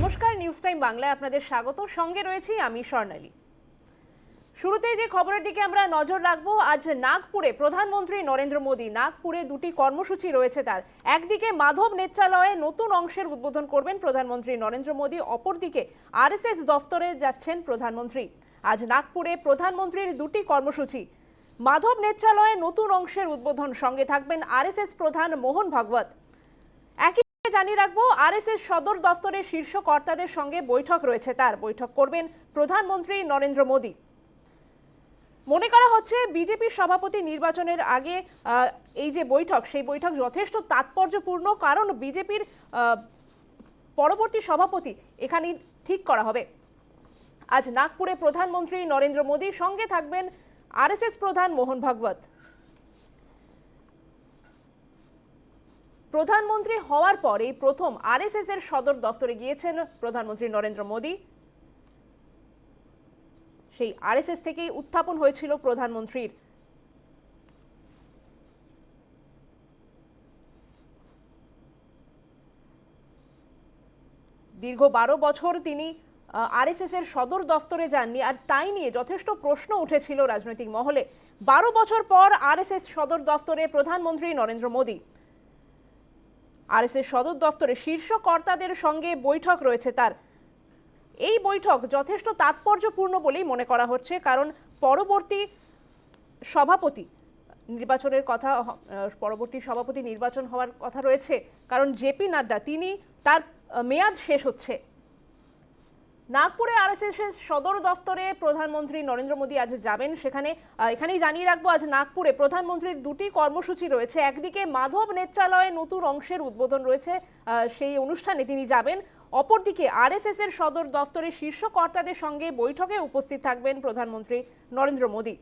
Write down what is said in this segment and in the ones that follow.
নমস্কার news time বাংলায় আপনাদের স্বাগত। সঙ্গে রয়েছি আমি স্বর্ণালী। শুরুতেই যে খবরের দিকে আমরা নজর রাখব, আজ নাগপুরে প্রধানমন্ত্রী নরেন্দ্র মোদী, নাগপুরে দুটি কর্মসূচি রয়েছে তার। একদিকে মাধব নেত্রালয়ে নতুন অংশের উদ্বোধন করবেন প্রধানমন্ত্রী নরেন্দ্র মোদী, অপরদিকে আরএসএস দফতরে যাচ্ছেন প্রধানমন্ত্রী। আজ নাগপুরে প্রধানমন্ত্রীর দুটি কর্মসূচি। মাধব নেত্রালয়ে নতুন অংশের উদ্বোধন সঙ্গে থাকবেন আরএসএস প্রধান মোহন ভাগবত। জানিয়ে রাখব, আরএসএস সদর দফতরের শীর্ষ কর্তাদের সঙ্গে বৈঠক রয়েছে তার। বৈঠক করবেন প্রধানমন্ত্রী নরেন্দ্র মোদী। মনে করা হচ্ছে বিজেপির সভাপতি নির্বাচনের আগে এই যে বৈঠক, সেই বৈঠক যথেষ্ট তাৎপর্যপূর্ণ, কারণ বিজেপির পরবর্তী সভাপতি এখানেই ঠিক করা হবে। আজ নাগপুরে প্রধানমন্ত্রী নরেন্দ্র মোদীর সঙ্গে থাকবেন আরএসএস প্রধান মোহন ভাগবত। প্রধানমন্ত্রী হওয়ার পরেই প্রথম আরএসএস এর সদর দফতরে গিয়েছেন প্রধানমন্ত্রী নরেন্দ্র মোদী। সেই আরএসএস থেকেই উত্থাপন হয়েছিল প্রধানমন্ত্রীর। দীর্ঘ বারো বছর তিনি আরএসএস এর সদর দফতরে যাননি আর তাই নিয়ে যথেষ্ট প্রশ্ন উঠেছিল রাজনৈতিক মহলে। বারো বছর পর আরএসএস সদর দফতরে প্রধানমন্ত্রী নরেন্দ্র মোদী। আরএসএস সদর দফতরে শীর্ষ কর্তাদের সঙ্গে বৈঠক রয়েছে তার। এই বৈঠক যথেষ্ট তাৎপর্যপূর্ণ বলেই মনে করা হচ্ছে, কারণ পরবর্তী সভাপতি নির্বাচনের কথা পরবর্তী সভাপতি নির্বাচন হওয়ার কথা রয়েছে, কারণ জেপি নাড্ডা, তিনি তার মেয়াদ শেষ হচ্ছে। নাগপুরে আরএসএস এর সদর দফতরে প্রধানমন্ত্রী নরেন্দ্র মোদী আজ যাবেন। সেখানে এখানেই জানিয়ে রাখব, আজ নাগপুরে প্রধানমন্ত্রীর দুটি কর্মসূচি রয়েছে। একদিকে মাধব নেত্রালয়ে নতুন অংশের উদ্বোধন রয়েছে সেই অনুষ্ঠানে তিনি যাবেন। অপরদিকে আরএসএস এর সদর দফতরে শীর্ষ কর্তাদের সঙ্গে বৈঠকে উপস্থিত থাকবেন প্রধানমন্ত্রী নরেন্দ্র মোদী।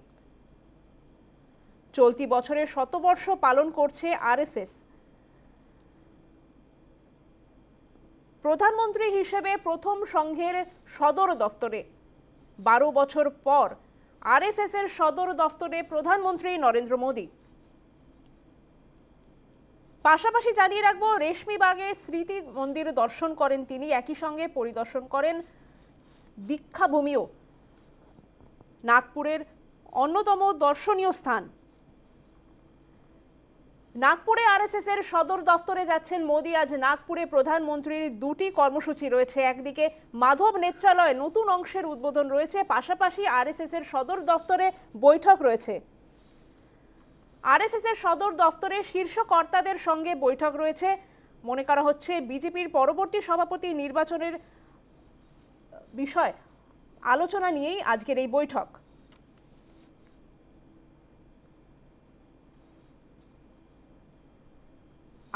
চলতি বছরের শতবর্ষ পালন করছে আরএসএস। প্রধানমন্ত্রী হিসেবে প্রথম সংঘের সদর দফতরে। বারো বছর পর আরএসএস এর সদর দফতরে প্রধানমন্ত্রী নরেন্দ্র মোদী। পাশাপাশি জানিয়ে রাখব রেশমিবাগে স্মৃতি মন্দির দর্শন করেন তিনি, একই সঙ্গে পরিদর্শন করেন দীক্ষাভূমিও। নাগপুরের অন্যতম দর্শনীয় স্থান। নাগপুরে আরএসএস এর সদর দফতরে যাচ্ছেন মোদী। আজ নাগপুরে প্রধানমন্ত্রীর দুটি কর্মসূচি রয়েছে। একদিকে মাধব নেত্রালয়ে নতুন অংশের উদ্বোধন রয়েছে, পাশাপাশি আরএসএস এর সদর দফতরে বৈঠক রয়েছে। আরএসএস এর সদর দফতরে শীর্ষ কর্তাদের সঙ্গে বৈঠক রয়েছে। মনে করা হচ্ছে, বিজেপির পরবর্তী সভাপতি নির্বাচনের বিষয় আলোচনা নিয়েই আজকের এই বৈঠক।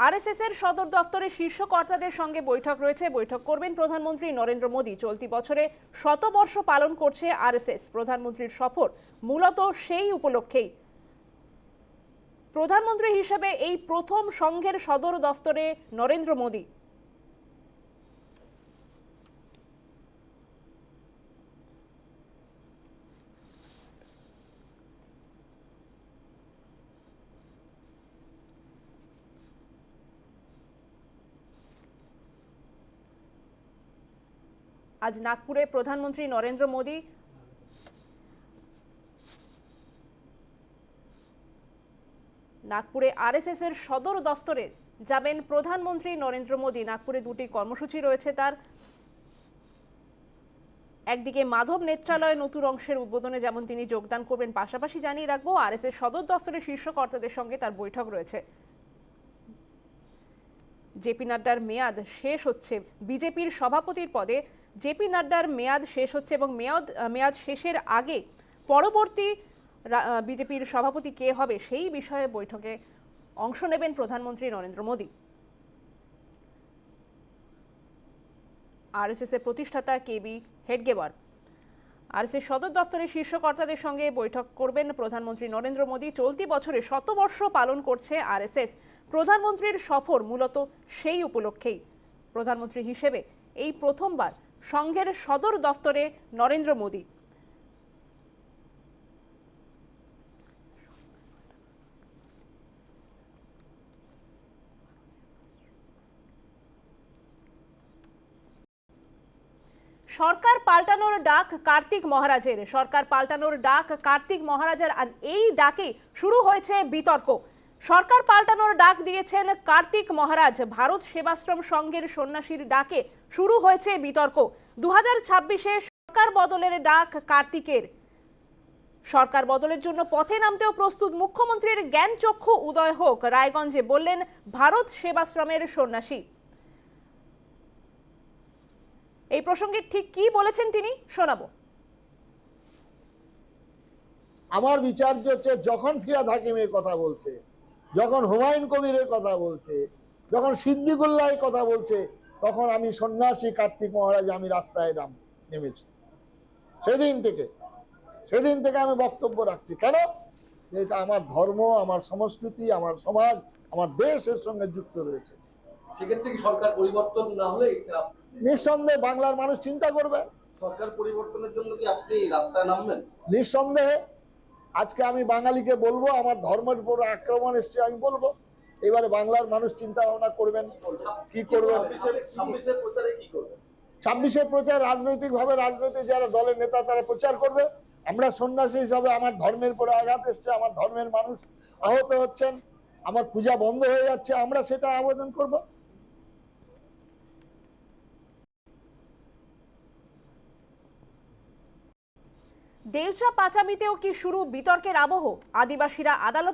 আরএসএস এর সদর দফতরে শীর্ষ কর্তাদের সঙ্গে বৈঠক রয়েছে। বৈঠক করবেন প্রধানমন্ত্রী নরেন্দ্র মোদী। চলতি বছরে শতবর্ষ পালন করছে আরএসএস। প্রধানমন্ত্রীর সফর মূলত সেই উপলক্ষেই। প্রধানমন্ত্রী হিসেবে এই প্রথম সংঘের সদর দফতরে নরেন্দ্র মোদী। আজ নাগপুরে প্রধানমন্ত্রী নরেন্দ্র মোদী নাগপুরে আরএসএস এর সদর দফতরে যাবেন প্রধানমন্ত্রী নরেন্দ্র মোদী। নাগপুরে দুটি কর্মসূচি রয়েছে তার। একদিকে মাধব নেত্রালয় নতুন অংশের উদ্বোধনে যেমন তিনি যোগদান করবেন, পাশাপাশি জানিয়ে রাখব, আরএসএস সদর দফতরের শীর্ষ কর্তাদের সঙ্গে তার বৈঠক রয়েছে। জেপি নাড্ডার মেয়াদ শেষ হচ্ছে। বিজেপির সভাপতির পদে জেপি নাড্ডার মেয়াদ শেষ হচ্ছে এবং মেয়াদ মেয়াদ শেষের আগে পরবর্তী বিজেপির সভাপতি কে হবে সেই বিষয়ে বৈঠকে অংশ নেবেন প্রধানমন্ত্রী নরেন্দ্র মোদী। আরএসএস এর প্রতিষ্ঠাতা কেবি হেডগেবার আরএসএস সদর দফতরের শীর্ষ কর্তাদের সঙ্গে বৈঠক করবেন প্রধানমন্ত্রী নরেন্দ্র মোদী। চলতি বছরে শতবর্ষ পালন করছে আরএসএস। প্রধানমন্ত্রীর সফর মূলত সেই উপলক্ষেই। প্রধানমন্ত্রী হিসেবে এই প্রথমবার সংঘের সদর দফতরে নরেন্দ্র মোদী। সরকার পাল্টানোর ডাক কার্তিক মহারাজের। সরকার পাল্টানোর ডাক কার্তিক মহারাজের, আর এই ডাকে শুরু হয়েছে বিতর্ক। সরকার পাল্টানোর ডাক দিয়েছেন কার্তিক মহারাজ। ভারত সেবাশ্রম সংঘের সন্ন্যাসীর ডাকে শুরু হয়েছে বিতর্ক। দু হাজার ছাব্বিশে সরকার বদলের ডাক কার্তিকের। সরকার বদলের জন্য পথে নামতেও প্রস্তুত মুখ্যমন্ত্রীর জ্ঞান চক্ষু উদয় হোক, রায়গঞ্জে বললেন ভারত সেবাশ্রমের সন্ন্যাসী। এই প্রসঙ্গে ঠিক কি বলেছেন তিনি? শোনাবো। আমার বিচার্য হচ্ছে যখন ফিয়াদ হাকিম এই কথা বলছে। যখন হুমায়ুন কবিরের কথা বলছে যখন সিদ্দিকুল্লাহ কথা বলছে তখন আমি সন্ন্যাসী কার্তিক মহারাজ আমি রাস্তায় নাম নেমেছি। সেদিন থেকে সেদিন থেকে আমি বক্তব্য রাখছি। কেন? এটা আমার ধর্ম আমার সংস্কৃতি আমার সমাজ আমার দেশের সঙ্গে যুক্ত রয়েছে। সেক্ষেত্রে কি সরকার পরিবর্তন না হলে নিঃসন্দেহে বাংলার মানুষ চিন্তা করবে। সরকার পরিবর্তনের জন্য কি আপনি রাস্তায় নামবেন? নিঃসন্দেহে আজকে আমি বাঙালিকে বলব আমার ধর্মের উপর আক্রমণ এসছে আমি বলব এবারে বাংলার মানুষ চিন্তা ভাবনা করবেন? কি করবেন? ছাব্বিশের- প্রচার রাজনৈতিক ভাবে রাজনৈতিক যারা দলের নেতা তারা প্রচার করবে। আমরা সন্ন্যাসী হিসাবে আমার ধর্মের পরে আঘাত এসছে আমার ধর্মের মানুষ আহত হচ্ছেন আমার পূজা বন্ধ হয়ে যাচ্ছে আমরা সেটা আবেদন করব। দেউচা পাচামিতেও কি শুরু বিতর্কের আবহ? আদিবাসীরা আদালতে